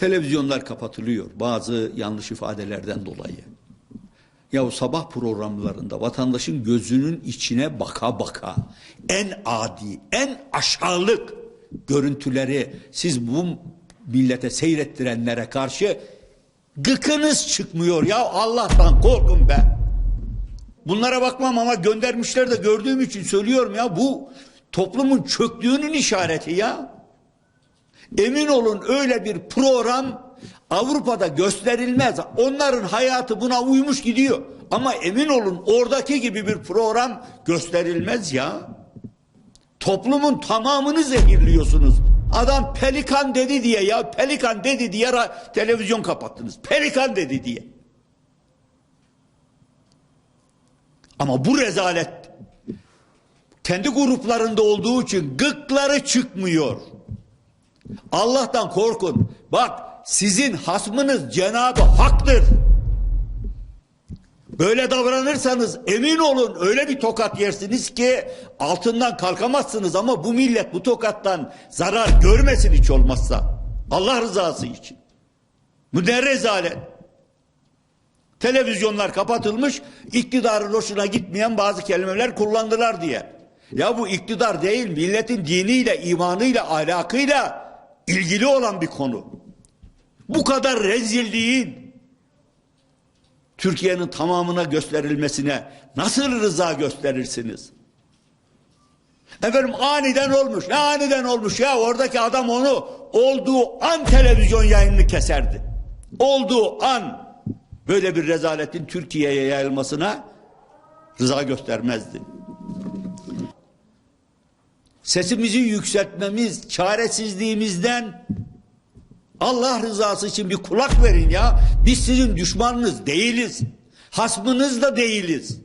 Televizyonlar kapatılıyor bazı yanlış ifadelerden dolayı. Ya sabah programlarında vatandaşın gözünün içine baka baka en adi, en aşağılık görüntüleri siz bu millete seyrettirenlere karşı gıkınız çıkmıyor ya Allah'tan korkun be. Bunlara bakmam ama göndermişler de gördüğüm için söylüyorum ya bu toplumun çöktüğünün işareti ya. Emin olun öyle bir program Avrupa'da gösterilmez. Onların hayatı buna uymuş gidiyor. Ama emin olun oradaki gibi bir program gösterilmez ya. Toplumun tamamını zehirliyorsunuz. Adam pelikan dedi diye ya pelikan dedi diye televizyon kapattınız. Pelikan dedi diye. Ama bu rezalet kendi gruplarında olduğu için gıkları çıkmıyor. Allah'tan korkun. Bak sizin hasmınız Cenabı Hak'tır. Böyle davranırsanız emin olun öyle bir tokat yersiniz ki altından kalkamazsınız ama bu millet bu tokattan zarar görmesin hiç olmazsa. Allah rızası için. Bu ne rezalet. Televizyonlar kapatılmış, iktidarın hoşuna gitmeyen bazı kelimeler kullandılar diye. Ya bu iktidar değil, milletin diniyle, imanıyla, ahlakıyla ilgili olan bir konu. Bu kadar rezilliğin Türkiye'nin tamamına gösterilmesine nasıl rıza gösterirsiniz? Efendim aniden olmuş. Ne aniden olmuş ya? Oradaki adam onu olduğu an televizyon yayınını keserdi. Olduğu an böyle bir rezaletin Türkiye'ye yayılmasına rıza göstermezdi. Sesimizi yükseltmemiz, çaresizliğimizden Allah rızası için bir kulak verin ya. Biz sizin düşmanınız değiliz. Hasmınız da değiliz.